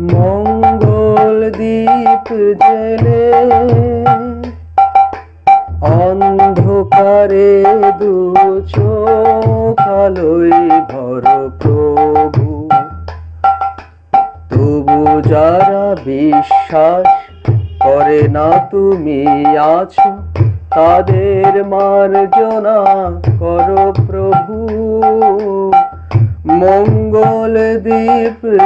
মঙ্গল দীপ জেলে অন্ধকারে দু চোখ আলোয় ভর প্রভু। তবু যারা বিশ্বাস করে না তুমি আছো, তাদের মার্জনা করো।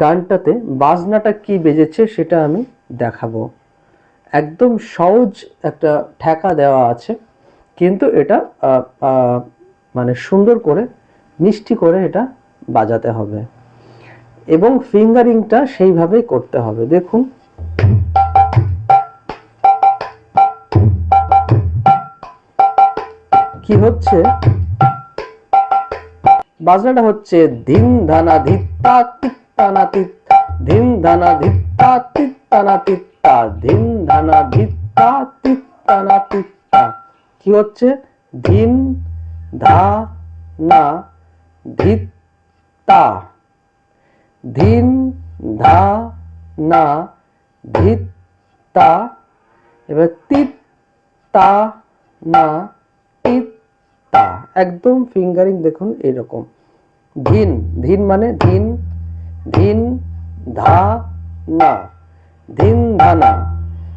গানটাতে বাজনাটা কি বেজেছে সেটা আমি দেখাবো। একদম সহজ একটা ঠেকা দেওয়া আছে, কিন্তু এটা মানে সুন্দর করে, মিষ্টি করে এটা বাজাতে হবে। এবং ফিঙ্গারিংটা সেইভাবেই করতে হবে। দেখুন। কি হচ্ছে? বাজনাটা হচ্ছে ধিন ধানা ধিত্তা তিত্তানা তিত ধিন ধানা ধিত্তা তিত্তানা তিত্তা ধিন ধানা ধিত্তা কি হচ্ছে ধিন ধা না ধিত্তা ধিন ধা না ধিত্তা এবার তিত্তা না তিত্তা একদম ফিঙ্গারিং দেখুন এরকম ধিন ধিন মানে ধিন ধিন ধা না। ধিন ধানা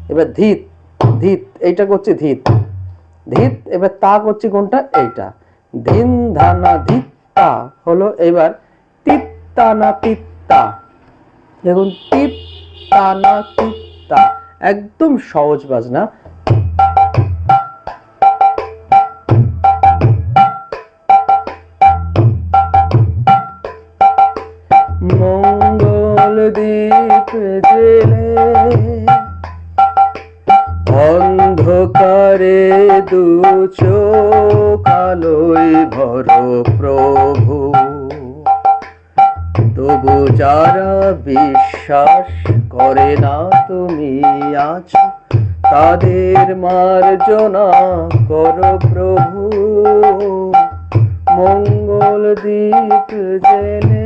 এবার ধিত ধিত, এইটা করছি ধিত। ধিত, এবার তা করছি কোনটা? এইটা। ধিন ধানা ধিত্তা হলো এবার তিত্তা না তিত্তা দেখুন তিত্তা না তিত্তা একদম সহজ বাজনা। মঙ্গল দীপ জেলে অন্ধকারে দু আলোয় ভর প্রভু। তবু যারা বিশ্বাস করে না তুমি আছো তাদের মার্জনা করো প্রভু। মঙ্গল দীপ জেলে